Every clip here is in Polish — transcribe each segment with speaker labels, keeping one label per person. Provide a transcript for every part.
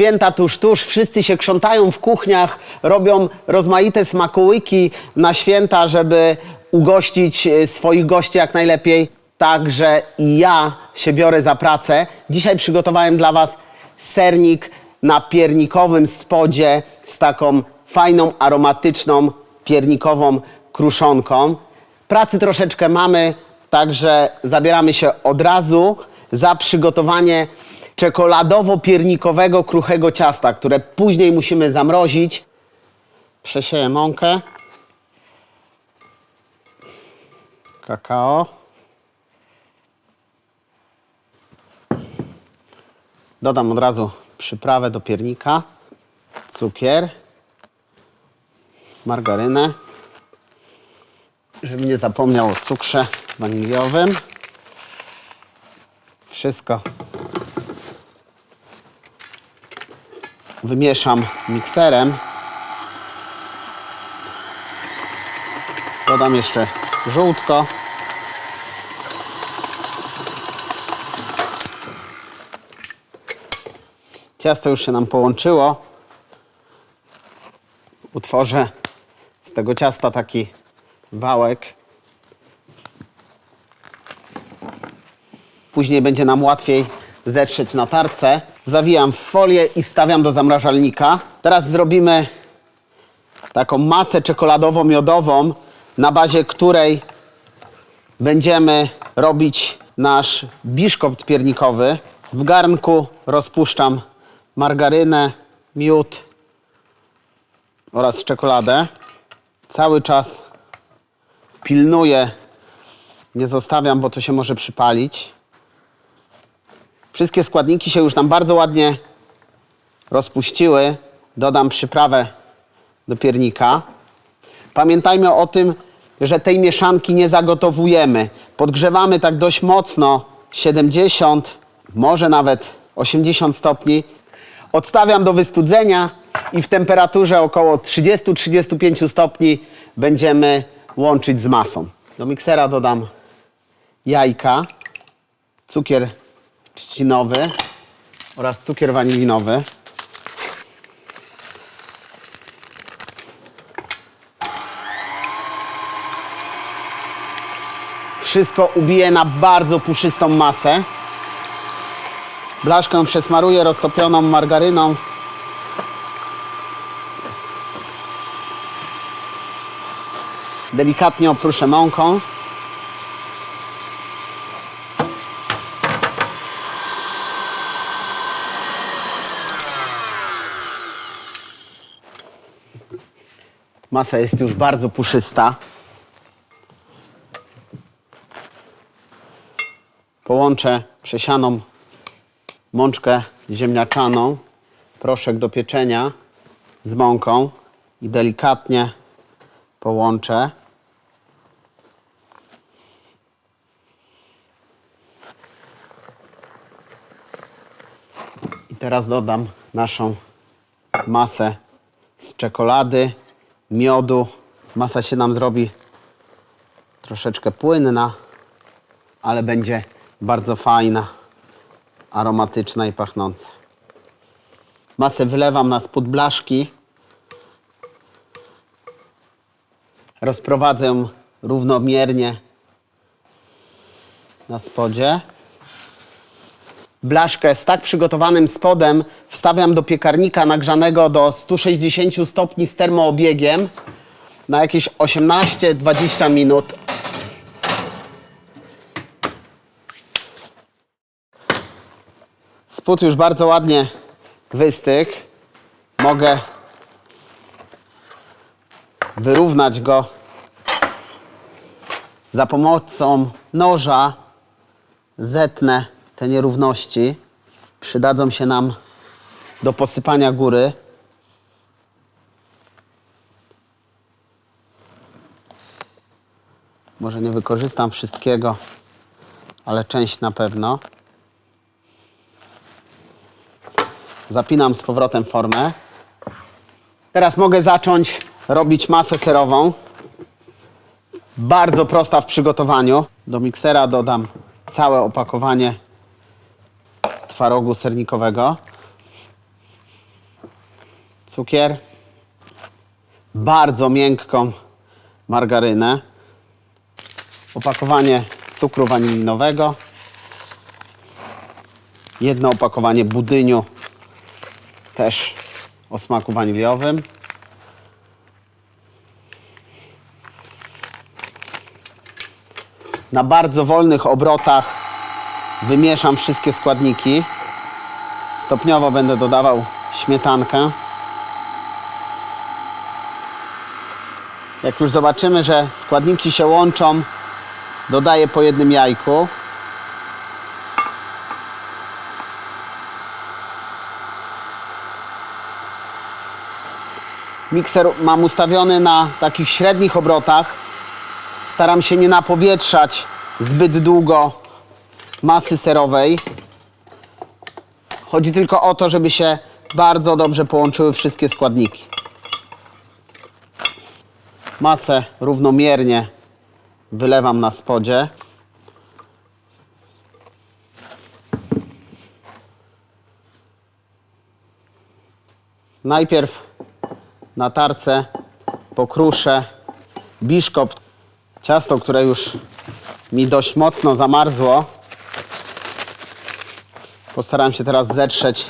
Speaker 1: Święta tuż, tuż, wszyscy się krzątają w kuchniach, robią rozmaite smakołyki na święta, żeby ugościć e, swoich gości jak najlepiej. Także i ja się biorę za pracę. Dzisiaj przygotowałem dla Was sernik na piernikowym spodzie z taką fajną, aromatyczną, piernikową kruszonką. Pracy troszeczkę mamy, także zabieramy się od razu za przygotowanie czekoladowo-piernikowego kruchego ciasta, które później musimy zamrozić. Przesieję mąkę. Kakao. Dodam od razu przyprawę do piernika. Cukier. Margarynę. Żebym nie zapomniał o cukrze waniliowym. Wszystko wymieszam mikserem. Dodam jeszcze żółtko. Ciasto już się nam połączyło. Utworzę z tego ciasta taki wałek. Później będzie nam łatwiej zetrzeć na tarce. Zawijam w folię i wstawiam do zamrażalnika. Teraz zrobimy taką masę czekoladowo-miodową, na bazie której będziemy robić nasz biszkopt piernikowy. W garnku rozpuszczam margarynę, miód oraz czekoladę. Cały czas pilnuję, nie zostawiam, bo to się może przypalić. Wszystkie składniki się już nam bardzo ładnie rozpuściły. Dodam przyprawę do piernika. Pamiętajmy o tym, że tej mieszanki nie zagotowujemy. Podgrzewamy tak dość mocno 70, może nawet 80 stopni. Odstawiam do wystudzenia i w temperaturze około 30-35 stopni będziemy łączyć z masą. Do miksera dodam jajka, cukier trzcinowy oraz cukier wanilinowy. Wszystko ubiję na bardzo puszystą masę. Blaszkę przesmaruję roztopioną margaryną. Delikatnie opruszę mąką. Masa jest już bardzo puszysta. Połączę przesianą mączkę ziemniaczaną, proszek do pieczenia z mąką i delikatnie połączę. I teraz dodam naszą masę z czekolady, miodu. Masa się nam zrobi troszeczkę płynna, ale będzie bardzo fajna, aromatyczna i pachnąca. Masę wylewam na spód blaszki. Rozprowadzę równomiernie na spodzie. Blaszkę z tak przygotowanym spodem wstawiam do piekarnika nagrzanego do 160 stopni z termoobiegiem na jakieś 18-20 minut. Spód już bardzo ładnie wystygł. Mogę wyrównać go za pomocą noża. Zetnę te nierówności. Przydadzą się nam do posypania góry. Może nie wykorzystam wszystkiego, ale część na pewno. Zapinam z powrotem formę. Teraz mogę zacząć robić masę serową. Bardzo prosta w przygotowaniu. Do miksera dodam całe opakowanie twarogu sernikowego. cukier, bardzo miękką margarynę, opakowanie cukru wanilinowego, jedno opakowanie budyniu, też o smaku waniliowym. Na bardzo wolnych obrotach wymieszam wszystkie składniki. Stopniowo będę dodawał śmietankę. Jak już zobaczymy, że składniki się łączą, dodaję po jednym jajku. Mikser mam ustawiony na takich średnich obrotach. Staram się nie napowietrzać zbyt długo masy serowej. Chodzi tylko o to, żeby się bardzo dobrze połączyły wszystkie składniki. Masę równomiernie wylewam na spodzie. Najpierw na tarce pokruszę biszkopt, ciasto, które już mi dość mocno zamarzło. Postaram się teraz zetrzeć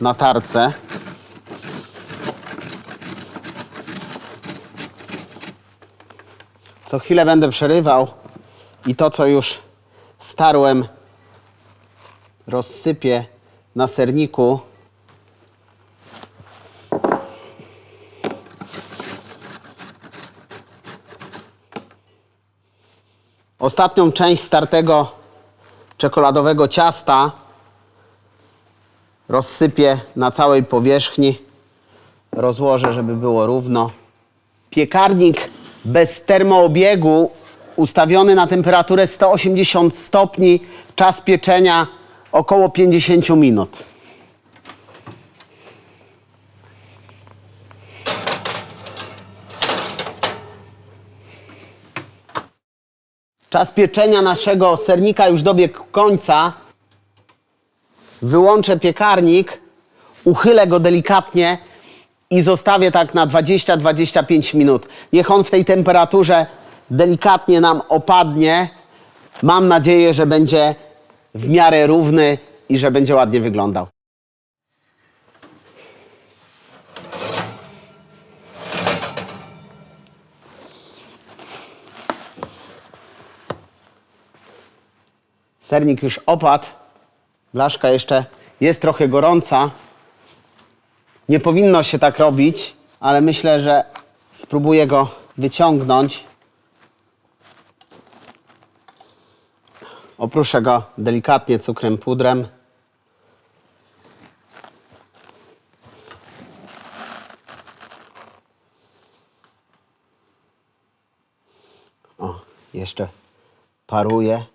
Speaker 1: na tarce. Co chwilę będę przerywał i to, co już starłem, rozsypię na serniku. Ostatnią część startego czekoladowego ciasta rozsypię na całej powierzchni. Rozłożę, żeby było równo. Piekarnik bez termoobiegu, ustawiony na temperaturę 180 stopni, czas pieczenia około 50 minut. Czas pieczenia naszego sernika już dobiegł końca. Wyłączę piekarnik, uchylę go delikatnie i zostawię tak na 20-25 minut. Niech on w tej temperaturze delikatnie nam opadnie. Mam nadzieję, że będzie w miarę równy i że będzie ładnie wyglądał. Sernik już opadł. Blaszka jeszcze jest trochę gorąca. Nie powinno się tak robić, ale myślę, że spróbuję go wyciągnąć. Opruszę go delikatnie cukrem pudrem. O, jeszcze paruje.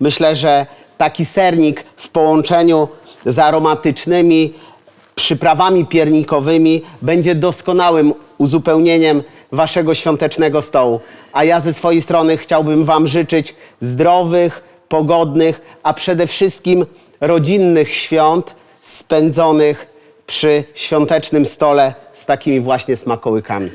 Speaker 1: Myślę, że taki sernik w połączeniu z aromatycznymi przyprawami piernikowymi będzie doskonałym uzupełnieniem waszego świątecznego stołu. A ja ze swojej strony chciałbym wam życzyć zdrowych, pogodnych, a przede wszystkim rodzinnych świąt spędzonych przy świątecznym stole z takimi właśnie smakołykami.